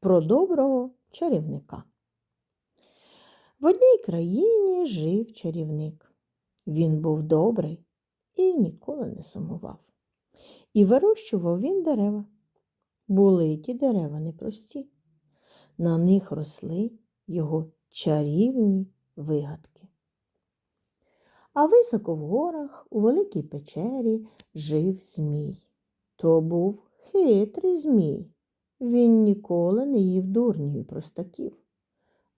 про доброго чарівника. В одній країні жив чарівник. Він був добрий і ніколи не сумував. І вирощував він дерева. Були ті дерева непрості. На них росли його чарівні вигадки. А високо в горах, у великій печері, жив Змій. То був хитрий Змій. Він ніколи не їв дурнів і простаків.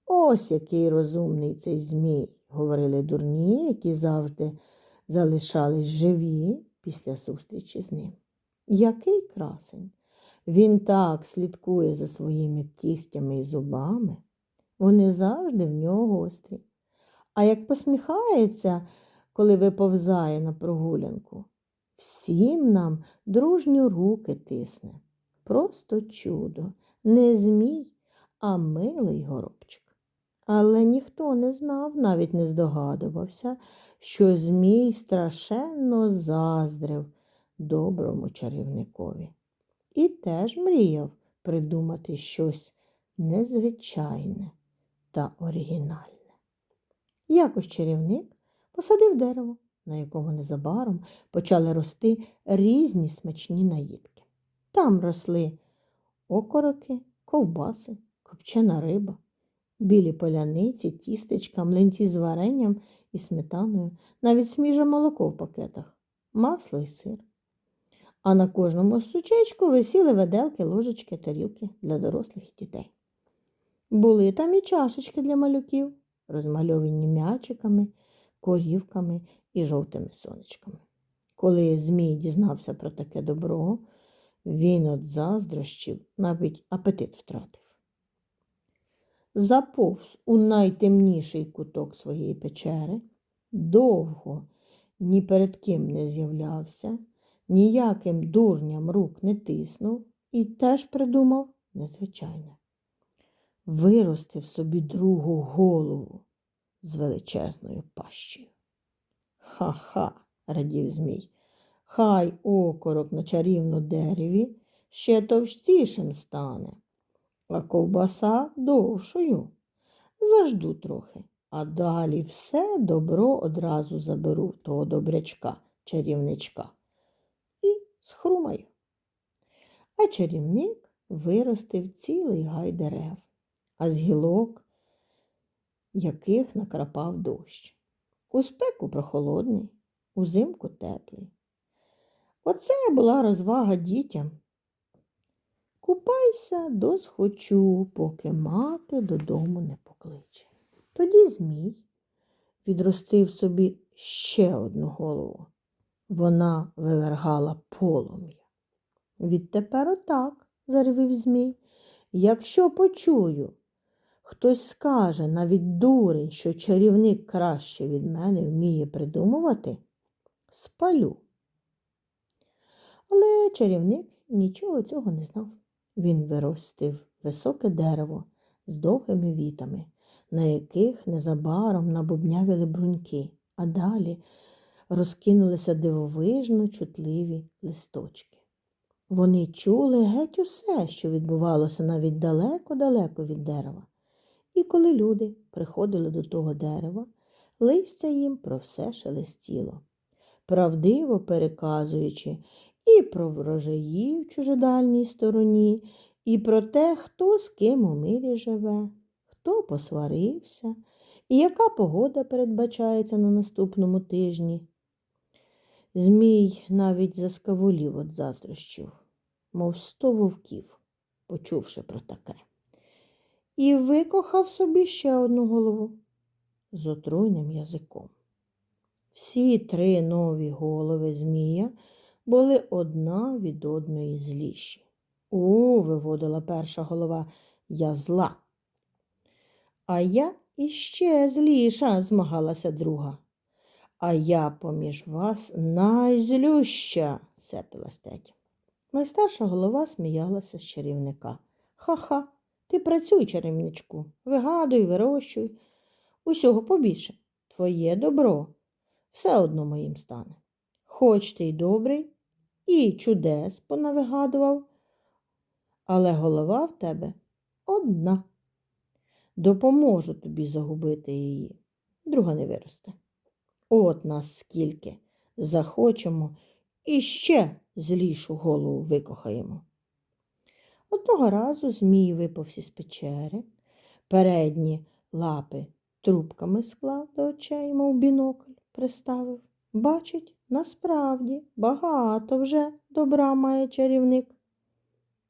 Ось який розумний цей Змій, говорили дурні, які завжди залишались живі після зустрічі з ним. Який красень! Він так слідкує за своїми кігтями і зубами. Вони завжди в нього гострі. А як посміхається, коли виповзає на прогулянку, всім нам дружньо руки тисне. Просто чудо, не змій, а милий горобчик. Але ніхто не знав, навіть не здогадувався, що Змій страшенно заздрив доброму чарівникові. І теж мріяв придумати щось незвичайне та оригінальне. Якось чарівник посадив дерево, на якому незабаром почали рости різні смачні наїдки. Там росли окороки, ковбаси, копчена риба, білі поляниці, тістечка, млинці з варенням і сметаною, навіть свіже молоко в пакетах, масло і сир. А на кожному сучечку висіли веделки, ложечки, тарілки для дорослих і дітей. Були там і чашечки для малюків, розмальовані м'ячиками, корівками і жовтими сонечками. Коли Змій дізнався про таке добро, він от заздрощів навіть апетит втратив. Заповз у найтемніший куток своєї печери, довго ні перед ким не з'являвся, ніяким дурням рук не тиснув і теж придумав незвичайне. Виростив собі другу голову з величезною пащею. Ха-ха, радів Змій. Хай окорок на чарівну дереві ще товстішим стане, а ковбаса довшою. Зажду трохи, а далі все добро одразу заберу в того добрячка, чарівничка, і схрумаю. А чарівник виростив цілий гай дерев, а з гілок, яких накрапав дощ. У спеку прохолодний, узимку теплий. Оце була розвага дітям. Купайся досхочу, поки мати додому не покличе. Тоді Змій відростив собі ще одну голову. Вона вивергала полум'я. Відтепер отак, заревів Змій, якщо почую, хтось скаже навіть дурень, що чарівник краще від мене вміє придумувати, спалю. Але чарівник нічого цього не знав. Він виростив високе дерево з довгими вітами, на яких незабаром набубнявіли бруньки, а далі розкинулися дивовижно чутливі листочки. Вони чули геть усе, що відбувалося навіть далеко-далеко від дерева. І коли люди приходили до того дерева, листя їм про все шелестіло, правдиво переказуючи і про врожаї в чужедальній стороні, і про те, хто з ким у мирі живе, хто посварився, і яка погода передбачається на наступному тижні. Змій навіть заскавулів від заздрощів, мов сто вовків, почувши про таке, і викохав собі ще одну голову з отруйним язиком. Всі три нові голови Змія були одна від одної зліші. У, виводила перша голова, я зла. А я іще зліша, змагалася друга. А я поміж вас найзлюща, сердилась третя. Найстарша голова сміялася з чарівника. Ха-ха, ти працюй, чарівничку, вигадуй, вирощуй. Усього побільше. Твоє добро все одно моїм стане. Хоч ти й добрий, і чудес понавигадував, але голова в тебе одна. Допоможу тобі загубити її, друга не виросте. От нас скільки захочемо і ще злішу голову викохаємо. Одного разу Змій випався з печери, передні лапи трубками склав до очей, мов бінокль, приставив. Бачить, насправді багато вже добра має чарівник.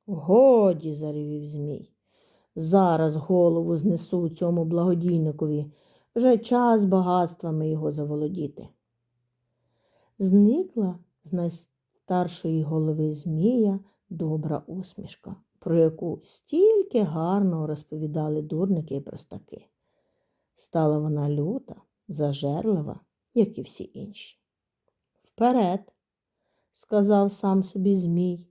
Годі, заревів Змій. Зараз голову знесу цьому благодійникові. Вже час багатствами його заволодіти. Зникла з найстаршої голови Змія добра усмішка, про яку стільки гарно розповідали дурники і простаки. Стала вона люта, зажерлива, як і всі інші. Вперед, сказав сам собі Змій,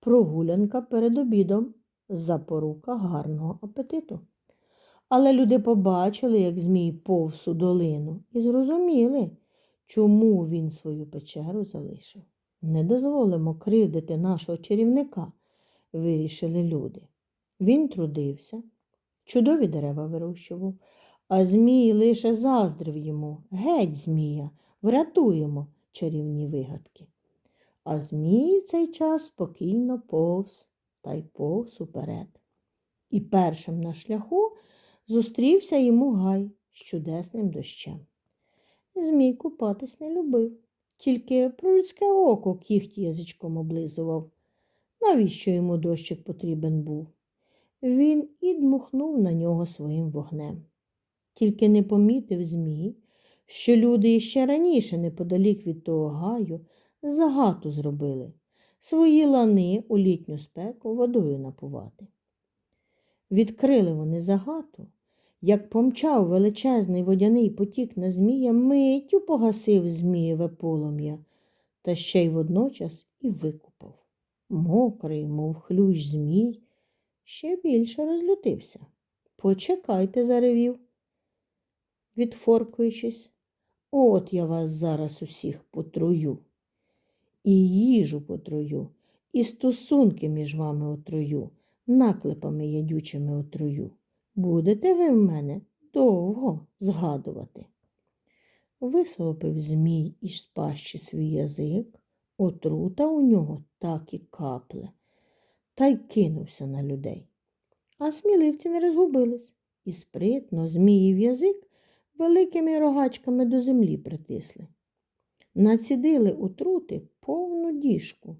прогулянка перед обідом запорука гарного апетиту. Але люди побачили, як Змій повз у долину, і зрозуміли, чому він свою печеру залишив. Не дозволимо кривдити нашого чарівника, вирішили люди. Він трудився, чудові дерева вирощував, а Змій лише заздрив йому. Геть, Змія, врятуємо чарівні вигадки. А Змій цей час спокійно повз та й повз уперед. І першим на шляху зустрівся йому гай з чудесним дощем. Змій купатись не любив, тільки про людське око кіхті язичком облизував. Навіщо йому дощик потрібен був? Він і дмухнув на нього своїм вогнем. Тільки не помітив Змій, що люди іще раніше, неподалік від того гаю, загату зробили свої лани у літню спеку водою напувати. Відкрили вони загату, як помчав величезний водяний потік на змія, миттю погасив змієве полум'я, та ще й водночас і викупав. Мокрий, мов хлющ змій, ще більше розлютився. Почекайте, заревів, відфоркуючись, от я вас зараз усіх потрую. І їжу потрую, і стосунки між вами отрую, наклепами ядючими отрую. Будете ви в мене довго згадувати. Висолопив Змій із пащі свій язик, отрута у нього так і капле, та й кинувся на людей. А сміливці не розгубились і спритно Зміїв язик великими рогачками до землі притисли. Націдили отрути повну діжку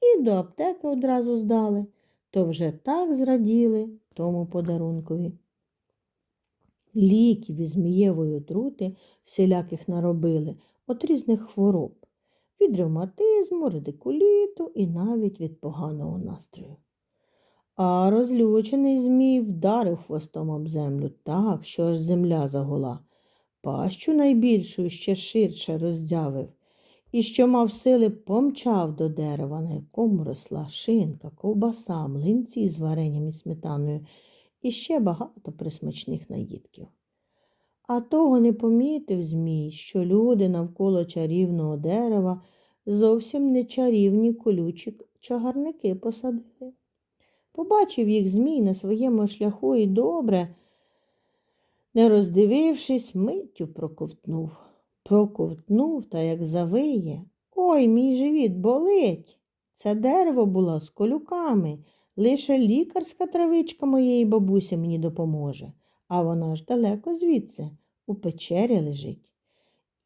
і до аптеки одразу здали, то вже так зраділи тому подарункові. Ліків із змієвої отрути всіляких наробили от різних хвороб, від ревматизму, радикуліту і навіть від поганого настрою. А розлючений Змій вдарив хвостом об землю так, що аж земля загула, пащу найбільшу ще ширше роздявив, і що мав сили помчав до дерева, на якому росла шинка, ковбаса, млинці з варенням і сметаною і ще багато присмачних наїдків. А того не помітив Змій, що люди навколо чарівного дерева зовсім не чарівні колючі чагарники посадили. Побачив їх Змій на своєму шляху і добре, не роздивившись, миттю проковтнув. Проковтнув та як завиє. Ой, мій живіт болить. Це дерево було з колюками. Лише лікарська травичка моєї бабусі мені допоможе, а вона ж далеко звідси, у печері лежить.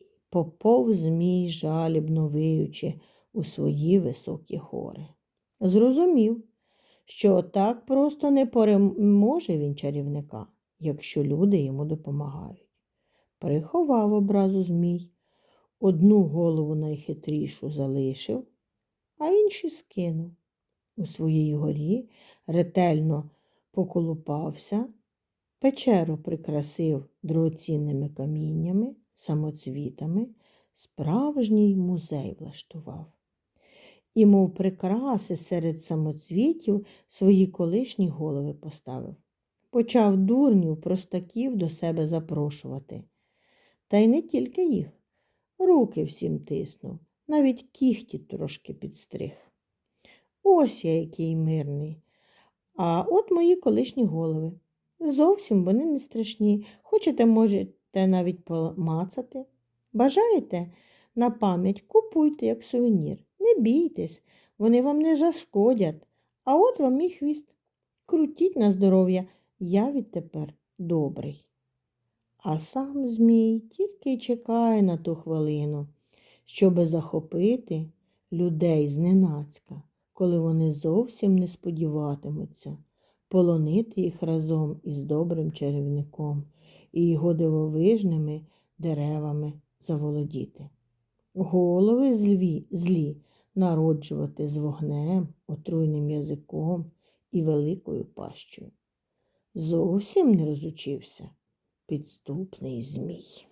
І попов змій, жалібно виючи у свої високі гори. Зрозумів, що так просто не переможе він чарівника, якщо люди йому допомагають. Приховав образу змій, одну голову найхитрішу залишив, а інші скинув. У своїй горі ретельно поколупався, печеру прикрасив дорогоцінними каміннями, самоцвітами, справжній музей влаштував. І, мов прикраси серед самоцвітів, свої колишні голови поставив. Почав дурнів, простаків до себе запрошувати. Та й не тільки їх. Руки всім тиснув, навіть кіхті трошки підстриг. Ось я який мирний. А от мої колишні голови. Зовсім вони не страшні. Хочете, можете навіть помацати. Бажаєте на пам'ять купуйте як сувенір. Не бійтесь, вони вам не зашкодять. А от вам мій хвіст. Крутіть на здоров'я, я відтепер добрий. А сам Змій тільки й чекає на ту хвилину, щоби захопити людей зненацька, коли вони зовсім не сподіватимуться полонити їх разом із добрим чарівником і його дивовижними деревами заволодіти. Голови злі, злі народжувати з вогнем, отруйним язиком і великою пащею. Зовсім не розучився підступний змій.